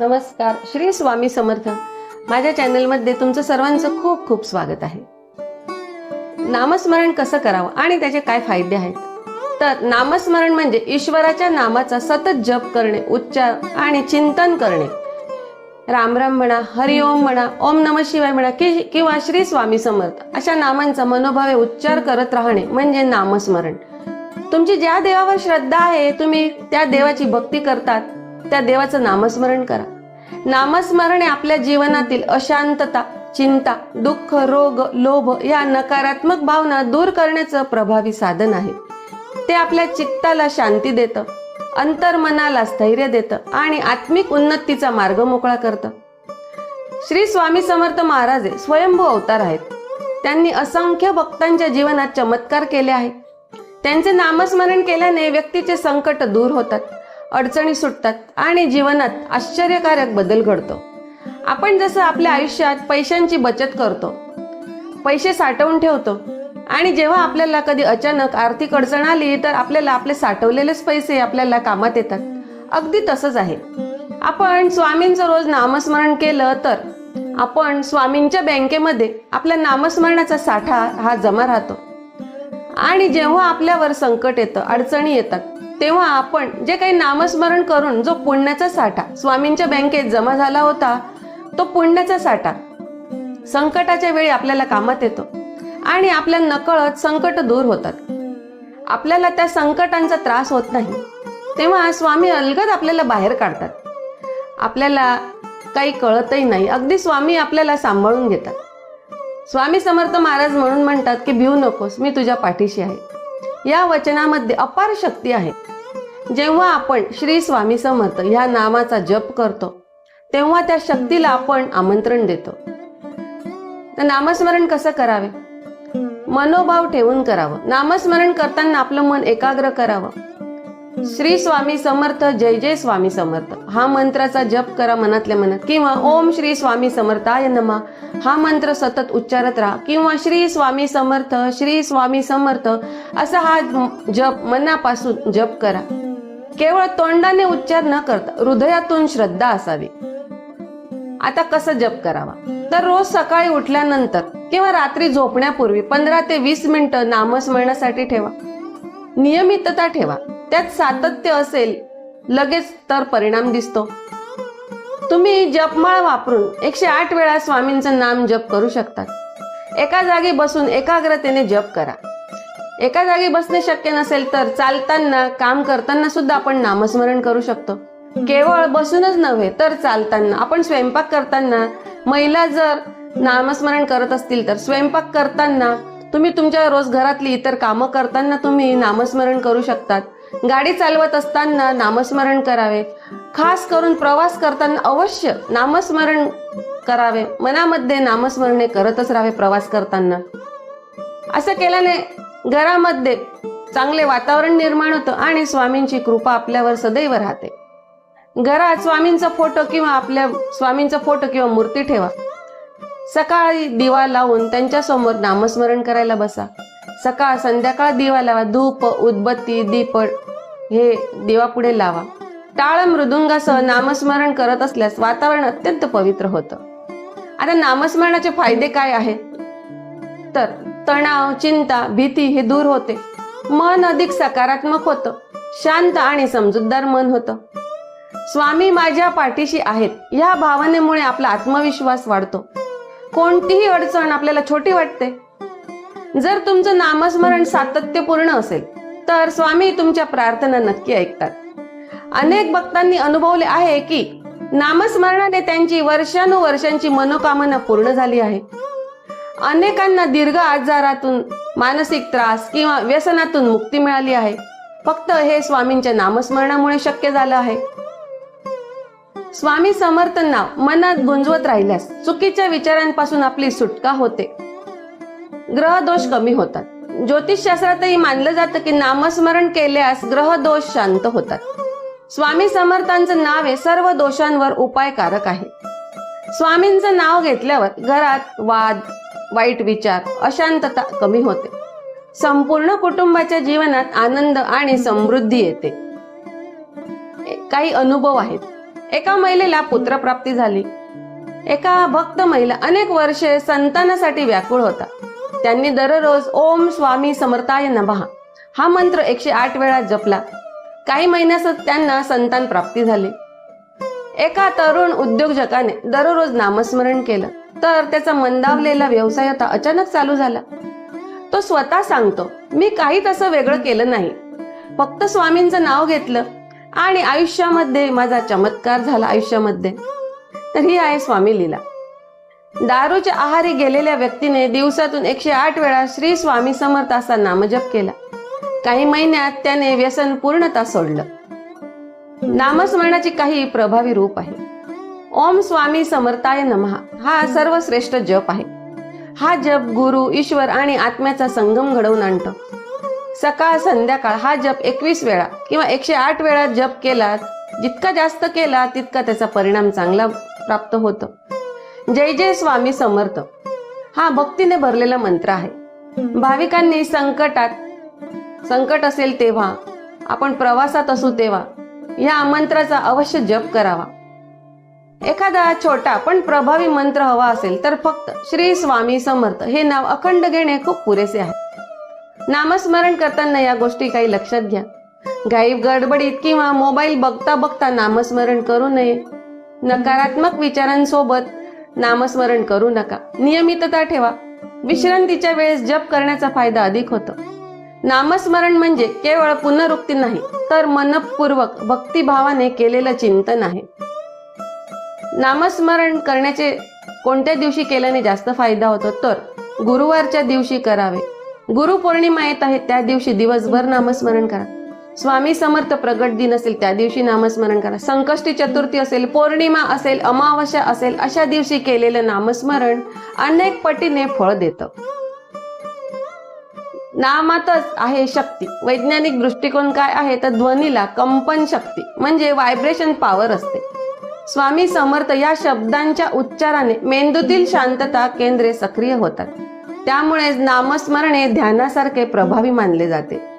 नमस्कार श्री स्वामी समर्थ. माझ्या चॅनलमध्ये तुमचं सर्वांचं खूप खूप स्वागत आहे. नामस्मरण कसं करावं आणि त्याचे काय फायदे आहेत? तर नामस्मरण म्हणजे ईश्वराच्या नामाचा सतत जप करणे उच्चार आणि चिंतन करणे. रामराम म्हणा हरिओम म्हणा ओम नम शिवाय म्हणा कि किंवा श्री स्वामी समर्थ अशा नामांचा मनोभावे उच्चार करत राहणे म्हणजे नामस्मरण. तुमची ज्या देवावर श्रद्धा आहे तुम्ही त्या देवाची भक्ती करतात. त्या देवाचं नामस्मरण करा. नामस्मरण हे आपल्या जीवनातील अशांतता चिंता दुःख रोग लोभ या नकारात्मक भावना दूर करण्याचं प्रभावी साधन आहे. ते आपल्या चित्ताला शांती देतं अंतर्मनाला स्थैर्य देतं आणि आत्मिक उन्नतीचा मार्ग मोकळा करतं. श्री स्वामी समर्थ महाराज हे स्वयंभू अवतार आहेत. त्यांनी असंख्य भक्तांच्या जीवनात चमत्कार केले आहेत. त्यांचे नामस्मरण केल्याने व्यक्तीचे संकट दूर होतात. अडचणी सुटतात आणि जीवनात आश्चर्यकारक बदल घडतो. आपण जसं आपल्या आयुष्यात पैशांची बचत करतो पैसे साठवून ठेवतो आणि जेव्हा आपल्याला कधी अचानक आर्थिक अडचण आली तर आपल्याला आपले साठवलेलेच पैसे आपल्याला कामात येतात. अगदी तसंच आहे. आपण स्वामींचं रोज नामस्मरण केलं तर आपण स्वामींच्या बँकेमध्ये आपल्या नामस्मरणाचा साठा हा जमा राहतो. आणि जेव्हा आपल्यावर संकट येतं अडचणी येतात तेव्हा आपण जे काही नामस्मरण करून जो पुण्याचा साठा स्वामींच्या बँकेत जमा झाला होता तो पुण्याचा साठा संकटाच्या वेळी आपल्याला कामात येतो आणि आपल्या नकळत संकट दूर होतात. आपल्याला त्या संकटांचा त्रास होत नाही. तेव्हा स्वामी अलगद आपल्याला बाहेर काढतात. आपल्याला काही कळतही नाही. अगदी स्वामी आपल्याला सांभाळून घेतात. स्वामी समर्थ महाराज म्हणून म्हणतात की भिऊ नकोस मी तुझ्या पाठीशी आहे. या वचनामध्ये अपार शक्ती आहे. जेव्हा आपण श्री स्वामी समर्थ ह्या नामाचा जप करतो तेव्हा त्या शक्तीला आपण आमंत्रण देतो. तर नामस्मरण कसं करावे? मनोभाव ठेवून करावं. नामस्मरण करताना आपलं मन एकाग्र करावं. श्री स्वामी समर्थ जय जय स्वामी समर्थ. हा मंत्राचा जप करा मनातल्या मनात. किंवा ओम श्री स्वामी समर्थाय नमा. हा मंत्र सतत उच्चारत राहा. किंवा श्री स्वामी समर्थ श्री स्वामी समर्थ असा हा जप मनापासून जप करा. केवळ तोंडाने उच्चार न करता हृदयातून श्रद्धा असावी. आता कसं जप करावा? तर रोज सकाळी उठल्यानंतर किंवा रात्री झोपण्यापूर्वी पंधरा ते वीस मिनिटं नामस्मरणासाठी ठेवा. नियमितता ठेवा. त्यात सातत्य असेल लगेच तर परिणाम दिसतो. तुम्ही जपमाळ वापरून एकशे आठ वेळा स्वामींचं नाम जप करू शकतात. एका जागी बसून एकाग्रतेने जप करा. एका जागी बसणे शक्य नसेल तर चालताना काम करताना सुद्धा आपण नामस्मरण करू शकतो. केवळ बसूनच नव्हे तर चालताना. आपण स्वयंपाक करताना महिला जर नामस्मरण करत असतील तर स्वयंपाक करताना तुम्ही तुमच्या रोज घरातली इतर कामं करताना तुम्ही नामस्मरण करू शकतात. गाडी चालवत असताना नामस्मरण करावे. खास करून प्रवास करताना अवश्य नामस्मरण करावे. मनामध्ये नामस्मरणे करतच राहावे प्रवास करताना. असं केल्याने घरामध्ये चांगले वातावरण निर्माण होतं आणि स्वामींची कृपा आपल्यावर सदैव राहते. घरात स्वामींचा फोटो किंवा आपल्या स्वामींचा फोटो किंवा मूर्ती ठेवा. सकाळी दिवा लावून त्यांच्यासमोर नामस्मरण करायला बसा. सकाळ संध्याकाळ दिवा लावा. धूप उदबत्ती दीपड हे देवापुढे लावा. टाळ मृदुंगासह नामस्मरण करत असल्यास वातावरण अत्यंत पवित्र होतं. आता नामस्मरणाचे फायदे काय आहेत? तर तणाव चिंता भीती हे दूर होते. मन अधिक सकारात्मक होतं. शांत आणि समजूतदार मन होतं. स्वामी माझ्या पाठीशी आहेत. या भावनेमुळे आपला आत्मविश्वास वाढतो. कोणतीही अडचण आपल्याला छोटी वाटते. जर तुमचं नामस्मरण सातत्यपूर्ण असेल तर स्वामी तुमच्या प्रार्थना नक्की ऐकतात. अनेक भक्तांनी अनुभवले आहे की नामस्मरणाने त्यांची वर्षानुवर्षांची मनोकामना पूर्ण झाली आहे. अनेकांना दीर्घ आजारातून मानसिक त्रास किंवा व्यसनातून मुक्ती मिळाली आहे. फक्त हे स्वामींच्या नामस्मरणामुळे शक्य झालं आहे. स्वामी समर्थ नाव मनात गुंजवत राहिल्यास चुकीच्या विचारांपासून आपली सुटका होते. ग्रह दोष कमी होतात. ज्योतिषशास्त्रातही मानलं जातं की नामस्मरण केल्यास ग्रह दोष शांत होतात. स्वामी समर्थांचं नाव हे सर्व दोषांवर उपायकारक आहे. स्वामींचं नाव घेतल्यावर घरात वाद वाईट विचार अशांतता कमी होते. संपूर्ण कुटुंबाच्या जीवनात आनंद आणि समृद्धी येते. काही अनुभव आहेत. एका महिलेला पुत्रप्राप्ती झाली. एका भक्त महिला अनेक वर्षे संतानासाठी व्याकुळ होता. त्यांनी दररोज ओम स्वामी समर्थाय नमः. हा मंत्र एकशे आठ वेळा जपला. काही महिन्यातच त्यांना संतान प्राप्ती झाली. एका तरुण उद्योजकाने दररोज नामस्मरण केलं. तर त्याचा मंदावलेला व्यवसाय आता अचानक चालू झाला. तो स्वतः सांगतो मी काही तसं वेगळं केलं नाही. फक्त स्वामींचं नाव घेतलं आणि आयुष्यामध्ये माझा चमत्कार झाला आयुष्यामध्ये. तर ही आहे स्वामी लीला. दारूच्या आहारी गेलेल्या व्यक्तीने दिवसातून एकशे आठ वेळा श्री स्वामी समर्थ असा नामजप केला. काही महिन्यात त्याने व्यसन पूर्णता सोडलं. नामस्मरणाची काही प्रभावी रूप आहे. ओम स्वामी समर्थाय नमः. हा सर्वश्रेष्ठ जप आहे. हा जप गुरु ईश्वर आणि आत्म्याचा संगम घडवून आणतो. सकाळ संध्याकाळ हा जप एकवीस वेळा किंवा एकशे आठ वेळा जप केला जितका जास्त केला तितका त्याचा परिणाम चांगला प्राप्त होतो. जय जय स्वामी समर्थ. हा भक्तीने भरलेला मंत्र आहे. भाविकांनी संकटात संकट असेल तेव्हा आपण प्रवासात असू तेव्हा या मंत्राचा अवश्य जप करावा. एखादा छोटा पण प्रभावी मंत्र हवा असेल तर फक्त श्री स्वामी समर्थ हे नाव अखंड घेणे खूप पुरेसे आहे. नामस्मरण करताना या गोष्टी काही लक्षात घ्या. घाई गडबडीत किंवा मोबाईल बघता बघता नामस्मरण करू नये. नकारात्मक विचारांसोबत नामस्मरण करू नका. नियमितता ठेवा. विश्रांतीच्या वेळेस जप करण्याचा फायदा अधिक होतो. नामस्मरण म्हणजे केवळ पुनरुक्ती नाही तर मनपूर्वक भक्तिभावाने केलेलं चिंतन आहे. नामस्मरण करण्याचे कोणत्या दिवशी केल्याने जास्त फायदा होतो? तर गुरुवारच्या दिवशी करावे. गुरुपौर्णिमा येत आहे त्या दिवशी दिवसभर नामस्मरण करा. स्वामी समर्थ प्रगट दिन असेल त्या दिवशी नामस्मरण करा. संकष्टी चतुर्थी असेल पौर्णिमा असेल अमावस्या असेल अशा दिवशी केलेलं नामस्मरण अनेक पटीने फळ देतं. नामातच आहे शक्ती. वैज्ञानिक दृष्टिकोन काय आहे? तर ध्वनीला कंपन शक्ती म्हणजे व्हायब्रेशन पॉवर असते. स्वामी समर्थ या शब्दांच्या उच्चाराने मेंदूतील शांतता केंद्रे सक्रिय होतात. त्यामुळे नामस्मरण हे ध्यानासारखे प्रभावी मानले जाते.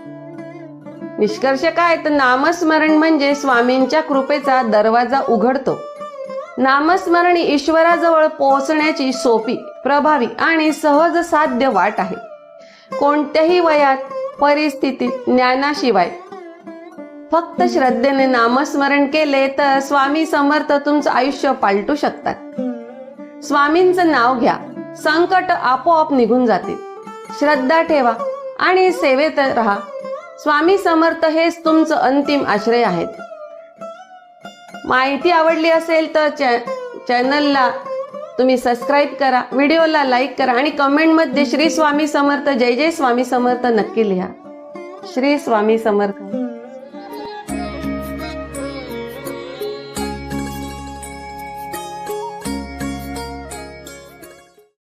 निष्कर्ष काय? तर नामस्मरण म्हणजे स्वामींच्या कृपेचा दरवाजा उघडतो. नामस्मरण ईश्वराजवळ पोहोचण्याची सोपी प्रभावी आणि सहज साध्य वाट आहे. कोणत्याही वयात परिस्थितीत ज्ञानाशिवाय. फक्त श्रद्धेने नामस्मरण केले तर स्वामी समर्थ तुमचं आयुष्य पालटू शकतात. स्वामींचं नाव घ्या. संकट आपोआप निघून जातील. श्रद्धा ठेवा आणि सेवेत राहा. स्वामी समर्थ हेच तुमचं अंतिम आश्रय आहेत. माहिती आवडली असेल तर चॅ- चॅनलला तुम्ही सबस्क्राईब करा व्हिडिओला लाईक करा आणि कमेंटमध्ये श्री स्वामी समर्थ जय जय स्वामी समर्थ नक्की लिहा. श्री स्वामी समर्थ.